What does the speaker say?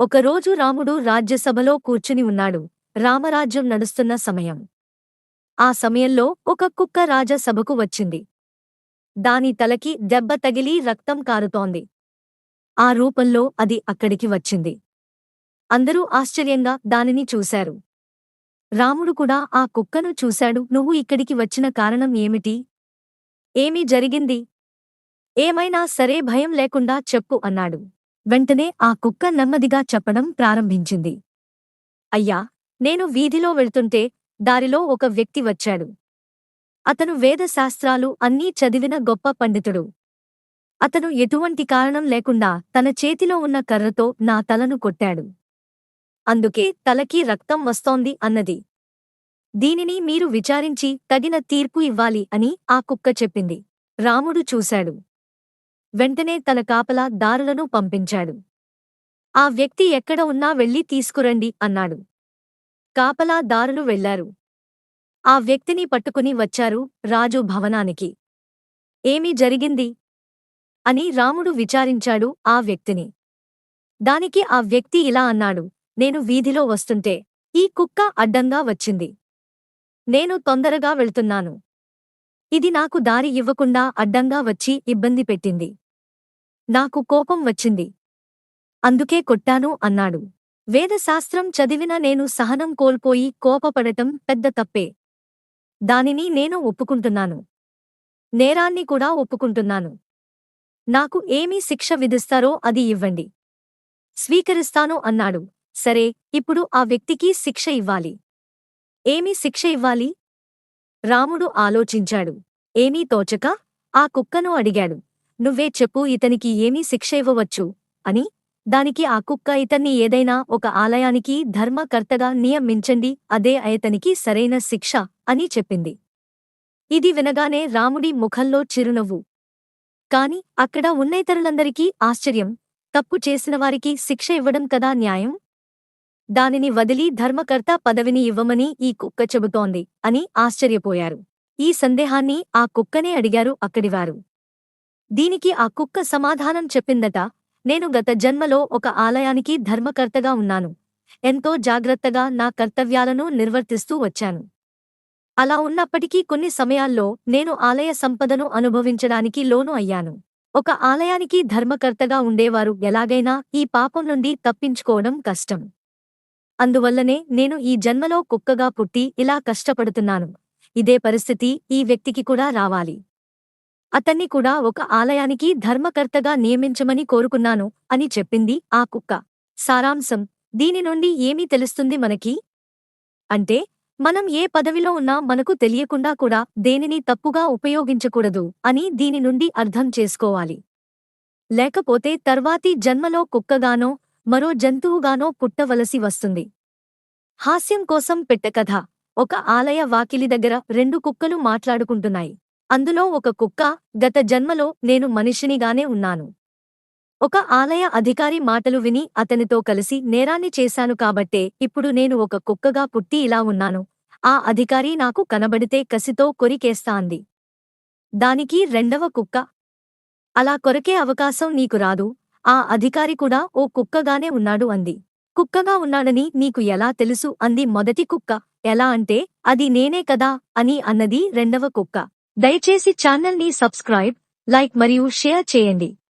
ఒకరోజు రాముడు రాజ్యసభలో కూర్చుని ఉన్నాడు. రామరాజ్యం నడుస్తున్న సమయం. ఆ సమయంలో ఒక కుక్క రాజసభకు వచ్చింది. దాని తలకి దెబ్బ తగిలి రక్తం కారుతోంది. ఆ రూపంలో అది అక్కడికి వచ్చింది. అందరూ ఆశ్చర్యంగా దానిని చూశారు. రాముడు కూడా ఆ కుక్కను చూశాడు. నువ్వు ఇక్కడికి వచ్చిన కారణం ఏమిటి? ఏమి జరిగింది? ఏమైనా సరే భయం లేకుండా చెప్పు అన్నాడు. వెంటనే ఆ కుక్క నెమ్మదిగా చెప్పడం ప్రారంభించింది. అయ్యా నేను వీధిలో వెళ్తుంటే దారిలో ఒక వ్యక్తి వచ్చాడు. అతను వేదశాస్త్రాలు అన్నీ చదివిన గొప్ప పండితుడు. అతను ఎటువంటి కారణం లేకుండా తన చేతిలో ఉన్న కర్రతో నా తలను కొట్టాడు. అందుకే తలకి రక్తం వస్తోంది అన్నది. దీనిని మీరు విచారించి తగిన తీర్పు ఇవ్వాలి అని ఆ కుక్క చెప్పింది. రాముడు చూశాడు. వెంటనే తన కాపలా దారులను పంపించాడు. ఆ వ్యక్తి ఎక్కడ ఉన్నా వెళ్ళి తీసుకురండి అన్నాడు. కాపలా దారులు వెళ్ళారు ఆ వ్యక్తిని పట్టుకుని వచ్చారు రాజు భవనానికి. ఏమీ జరిగింది అని రాముడు విచారించాడు ఆ వ్యక్తిని. దానికి ఆ వ్యక్తి ఇలా అన్నాడు నేను వీధిలో వస్తుంటే ఈ కుక్క అడ్డంగా వచ్చింది. నేను తొందరగా వెళ్తున్నాను. ఇది నాకు దారి ఇవ్వకుండా అడ్డంగా వచ్చి ఇబ్బంది పెట్టింది. నాకు కోపం వచ్చింది. అందుకే కొట్టాను అన్నాడు. వేదశాస్త్రం చదివిన నేను సహనం కోల్పోయి కోపపడటం పెద్ద తప్పే. దానిని నేను ఒప్పుకుంటున్నాను. నేరాన్ని కూడా ఒప్పుకుంటున్నాను. నాకు ఏమీ శిక్ష విధిస్తారో అది ఇవ్వండి. స్వీకరిస్తాను అన్నాడు. సరే ఇప్పుడు ఆ వ్యక్తికి శిక్ష ఇవ్వాలి. ఏమీ శిక్ష ఇవ్వాలి? రాముడు ఆలోచించాడు. ఏమీ తోచక ఆ కుక్కను అడిగాడు. నువ్వే చెప్పు ఇతనికి ఏమీ శిక్ష ఇవ్వవచ్చు అని. దానికి ఆ కుక్క ఇతన్ని ఏదైనా ఒక ఆలయానికి ధర్మకర్తగా నియమించండి. అదే అయతనికి సరైన శిక్ష అని చెప్పింది. ఇది వినగానే రాముడి ముఖంలో చిరునవ్వు. కాని అక్కడ ఉన్న ఇతరులందరికీ ఆశ్చర్యం. తప్పు చేసినవారికి శిక్ష ఇవ్వడం కదా న్యాయం? దానిని వదిలి ధర్మకర్త పదవిని ఇవ్వమని ఈ కుక్క చెబుతోంది అని ఆశ్చర్యపోయారు. ఈ సందేహాన్ని ఆ కుక్కనే అడిగారు అక్కడివారు. దీనికి ఆ కుక్క సమాధానం చెప్పిందట నేను గత జన్మలో ఒక ఆలయానికి ధర్మకర్తగా ఉన్నాను. ఎంతో జాగ్రత్తగా నా కర్తవ్యాలను నిర్వర్తిస్తూ వచ్చాను. అలా ఉన్నప్పటికీ కొన్ని సమయాల్లో నేను ఆలయ సంపదను అనుభవించడానికి లోను అయ్యాను. ఒక ఆలయానికి ధర్మకర్తగా ఉండేవారు ఎలాగైనా ఈ పాపం నుండి తప్పించుకోవడం కష్టం. అందువల్లనే నేను ఈ జన్మలో కుక్కగా పుట్టి ఇలా కష్టపడుతున్నాను. ఇదే పరిస్థితి ఈ వ్యక్తికి కూడా రావాలి. అతన్ని కూడా ఒక ఆలయానికి ధర్మకర్తగా నియమించమని కోరుకున్నాను అని చెప్పింది ఆ కుక్క. సారాంశం దీని నుండి ఏమీ తెలుస్తుంది మనకి? అంటే మనం ఏ పదవిలో ఉన్నా మనకు తెలియకుండా కూడా దేనిని తప్పుగా ఉపయోగించకూడదు అని దీని నుండి అర్థం చేసుకోవాలి. లేకపోతే తర్వాతి జన్మలో కుక్కగానో మరో జంతువుగానో పుట్టవలసి వస్తుంది. హాస్యం కోసం పెట్టకథ ఒక ఆలయ వాకిలి దగ్గర రెండు కుక్కలు మాట్లాడుకుంటున్నాయి. అందులో ఒక కుక్క గత జన్మలో నేను మనిషినిగానే ఉన్నాను. ఒక ఆలయ అధికారి మాటలు విని అతనితో కలిసి నేరాన్ని చేశాను కాబట్టే ఇప్పుడు నేను ఒక కుక్కగా పుట్టి ఇలా ఉన్నాను. ఆ అధికారి నాకు కనబడితే కసితో కొరికేస్తా అంది దానికి రెండవ కుక్క. అలా కొరకే అవకాశం నీకు రాదు. ఆ అధికారి కూడా ఓ కుక్కగానే ఉన్నాడు అంది. కుక్కగా ఉన్నాడని నీకు ఎలా తెలుసు? అంది మొదటి కుక్క. ఎలా అంటే అది నేనే కదా అని అన్నది రెండవ కుక్క. దయచేసి ఛానల్ని సబ్స్క్రైబ్ లైక్ మరియు షేర్ చేయండి.